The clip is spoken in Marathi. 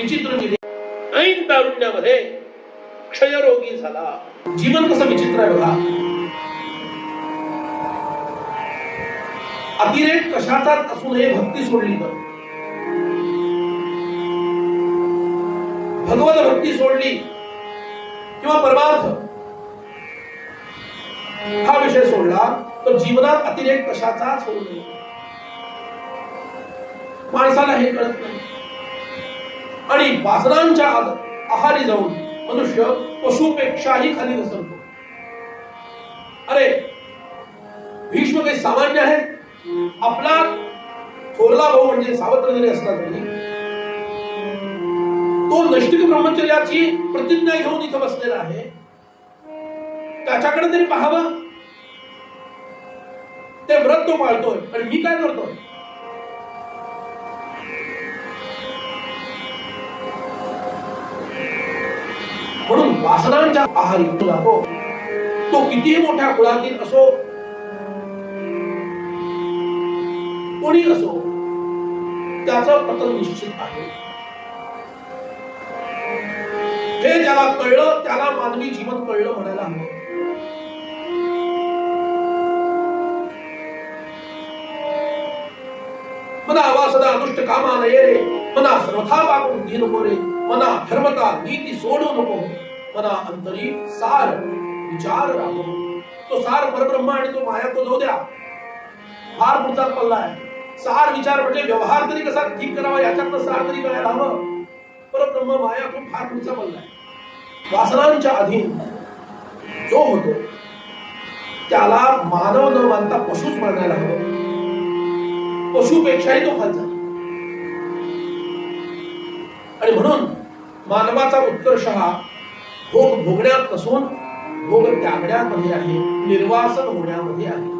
विचित्र दिले ऐन तारुण्यामध्ये क्षयरोगी झाला. जीवन कसं विचित्र आहे बघा. अतिरेक कशाचाच असू नये भक्ती सोडली तर भगवत भक्ती सोडली किंवा परमार्थ. हा विषय सोडला तर जीवनात अतिरेक कशाचाच होऊ नये. माणसाला हे कळत नाही. आणि वासनांच्या आहारी जाऊन मनुष्य पशुपेक्षाही खाली घसरतो. अरे भीष्म काही सामान्य आहे? आपला थोरला भाऊ म्हणजे सावत्र जरी असला तरी तो नैष्टिक ब्रह्मचर्याची प्रतिज्ञा घेऊन इथं बसलेला आहे. त्याच्याकडे तरी पाहावं. ते व्रत तो पाळतोय. आणि मी काय करतोय? वासनांच्या आहारी तो हो. जातो तो कितीही मोठ्या कुळातील असो कोणी असो त्याचं पतन निश्चित आहे. हे ज्याला कळलं त्याला मानवी जीवन कळलं म्हणायला हवं. मना वासना अनुष्ट कामा नये रे. मना सर्वथा पापून दी नको हो रे. मना धर्मता नीती सोडू नको. मना अंतरी सार विचार राहो. तो सार परब्रह्म आणि तो माया तो जाऊ द्या. फार पुढचा पल्ला आहे. सार विचार म्हणजे व्यवहार तरी कसा ठीक करावा याच्यातनं सार तरी करायला हवं परब्रह्म माया तो फार पुढचा पल्ला आहे. वासनांच्या अधीन जो होतो त्याला मानव न मानता पशुच मानायला हवं. पशुपेक्षाही तो खालचा आणि म्हणून मानवाचा उत्कर्ष हा भोग भोगण्यापासून भोग त्यागण्यामध्ये आहे निर्वासन होण्यामध्ये आहे.